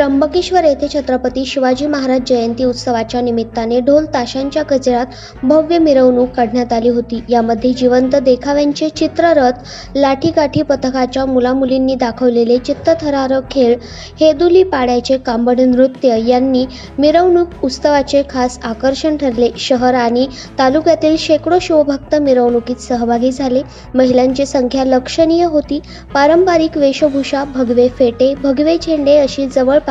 त्र्यंबकेश्वर येथे छत्रपती शिवाजी महाराज जयंती उत्सवाच्या निमित्ताने ढोल ताशांच्या गजरात भव्य मिरवणूक काढण्यात आली होती. यामध्ये जिवंत देखाव्यांचे चित्ररथ लाठीकाठी पथकाच्या मुलामुलींनी दाखवलेले चित्तथरारक खेळ हेदुली पाड्याचे कांबड नृत्य यांनी मिरवणूक उत्सवाचे खास आकर्षण ठरले. शहर आणि तालुक्यातील शेकडो शिवभक्त मिरवणुकीत सहभागी झाले. महिलांची संख्या लक्षणीय होती. पारंपरिक वेशभूषा भगवे फेटे भगवे झेंडे अशी जवळपास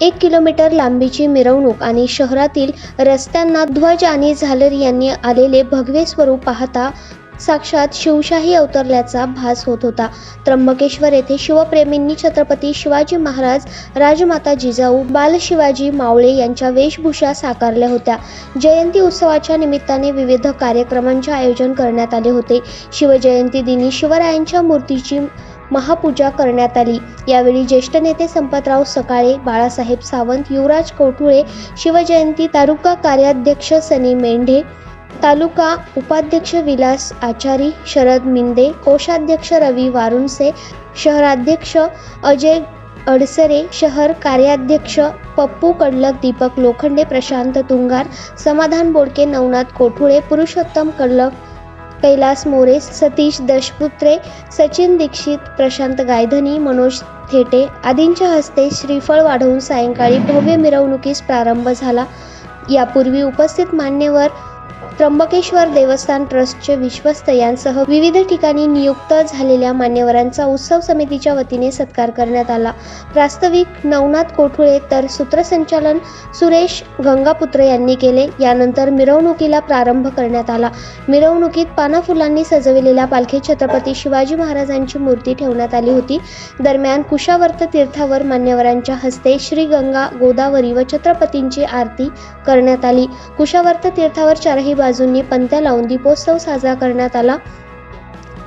एक किलोमीटर लांबीची मिरवणूक आणि शहरातील रस्त्यांना ध्वज आणि झालर यांनी आलेले भगवे स्वरूप पाहता साक्षात शिवशाही अवतरल्याचा भास होत होता. त्र्यंबकेश्वर येथे शिवप्रेमींनी छत्रपती शिवाजी महाराज राजमाता जिजाऊ बाल शिवाजी मावळे यांच्या वेशभूषा साकारल्या होत्या. जयंती उत्सवाच्या निमित्ताने विविध कार्यक्रमांचे आयोजन करण्यात आले होते. शिवजयंती दिनी शिवरायांच्या मूर्तीची महापूजा करण्यात आली. यावेळी ज्येष्ठ नेते संपतराव सकाळे बाळासाहेब सावंत युवराज कोठुळे शिवजयंती तालुका कार्याध्यक्ष सनी मेंढे तालुका उपाध्यक्ष विलास आचारी शरद मिंदे कोषाध्यक्ष रवी वारुणसे शहराध्यक्ष अजय अडसरे शहर कार्याध्यक्ष पप्पू कडलक दीपक लोखंडे प्रशांत तुंगार समाधान बोडके नवनाथ कोठुळे पुरुषोत्तम कडलक कैलास मोरे सतीश दशपुत्रे सचिन दीक्षित प्रशांत गायधनी मनोज थेटे आदींच्या हस्ते श्रीफळ वाढवून सायंकाळी भव्य मिरवणुकीस प्रारंभ झाला. यापूर्वी उपस्थित मान्यवर त्र्यंबकेश्वर देवस्थान ट्रस्टचे विश्वस्त यांसह विविध ठिकाणी नियुक्त झालेल्या मान्यवरांचा उत्सव समितीच्या वतीने सत्कार करण्यात आला. प्रास्ताविक नवनाथ कोठुळे तर सूत्रसंचालन सुरेश गंगापुत्र यांनी केले. यानंतर मिरवणुकीला प्रारंभ करण्यात आला. मिरवणुकीत पाना फुलांनी सजविलेल्या पालखी छत्रपती शिवाजी महाराजांची मूर्ती ठेवण्यात आली होती. दरम्यान कुशावर्त तीर्थावर मान्यवरांच्या हस्ते श्री गंगा गोदावरी व छत्रपतींची आरती करण्यात आली. कुशावर्त तीर्थावर चारही बाजूंनी पंत्या लावून दीपोत्सव साजरा करण्यात आला.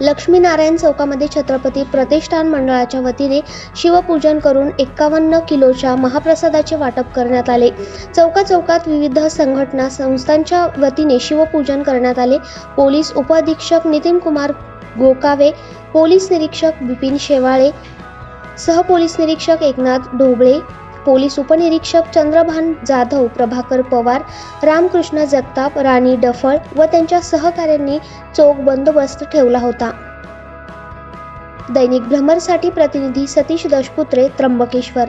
लक्ष्मीनारायण चौकामध्ये छत्रपती प्रतिष्ठान मंडळाच्या वतीने शिवपूजन करून एक्कावन्न किलोच्या महाप्रसादाचे वाटप करण्यात आले. चौका चौकात विविध संघटना संस्थांच्या वतीने शिवपूजन करण्यात आले. पोलीस उपअधीक्षक नितीन कुमार गोकावे पोलीस निरीक्षक बिपिन शेवाळे सहपोलीस निरीक्षक एकनाथ ढोबळे पोलीस उपनिरीक्षक चंद्रभान जाधव प्रभाकर पवार रामकृष्ण जगताप राणी डफळ व त्यांच्या सहकाऱ्यांनी चोख बंदोबस्त ठेवला होता. दैनिक भ्रमरसाठी प्रतिनिधी सतीश दशपुत्रे त्र्यंबकेश्वर